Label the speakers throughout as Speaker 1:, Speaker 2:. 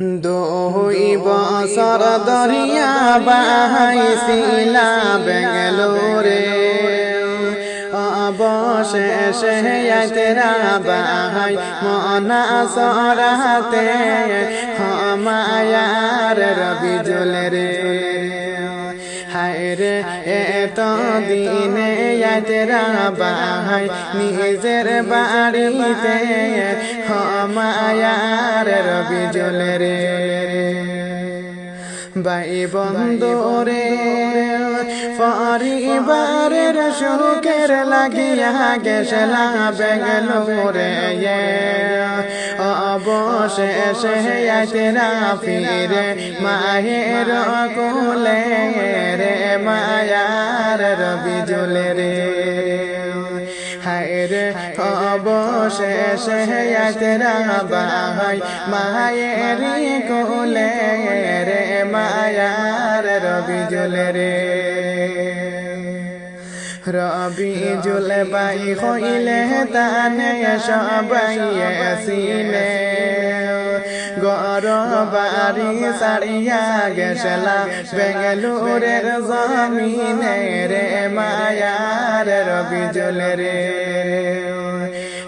Speaker 1: দুই বছর দরিয়া বাহাইছিলা বেঙ্গলোরে। অবশেষে তেরা বাহাই মনা সরাতে হমায়ার রবি জলে রে হায়রে এত দিনে তেরা বাহাই নিজের বাড়িতে হমায়ার রবি জলে রে বাই বন্ধুরে পরিবারের সুখের লাগিয়া গেছলা বেঙ্গলোরে অবশেষে ফিরে, মায়ের কোলে রে, মায়ার রবি রে। হায়রে অবশেষে তেরা বাহাই মায়ের কোলে রে, মায়ার রবি রে। রবি জুল বাই হইলে তানে সবাই আসিলে গর বাড়ি সারিয়া গেছলা বেঙ্গালুরের জমিনে রে মায়ার রবি রে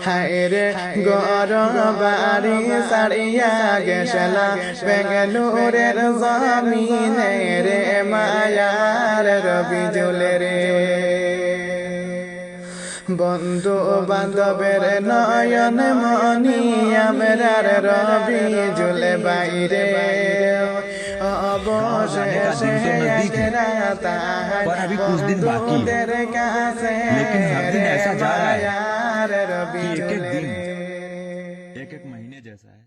Speaker 1: হায়রে গর বাড়ি সারিয়া গেছলা বেঙ্গালুরের জমিনে রে মায়ার রবি রে বন্ধু বান্ধবের নয়ন মনি আমরার রবি জুলে বাইরে
Speaker 2: এক এক
Speaker 1: মহিনে
Speaker 2: জায়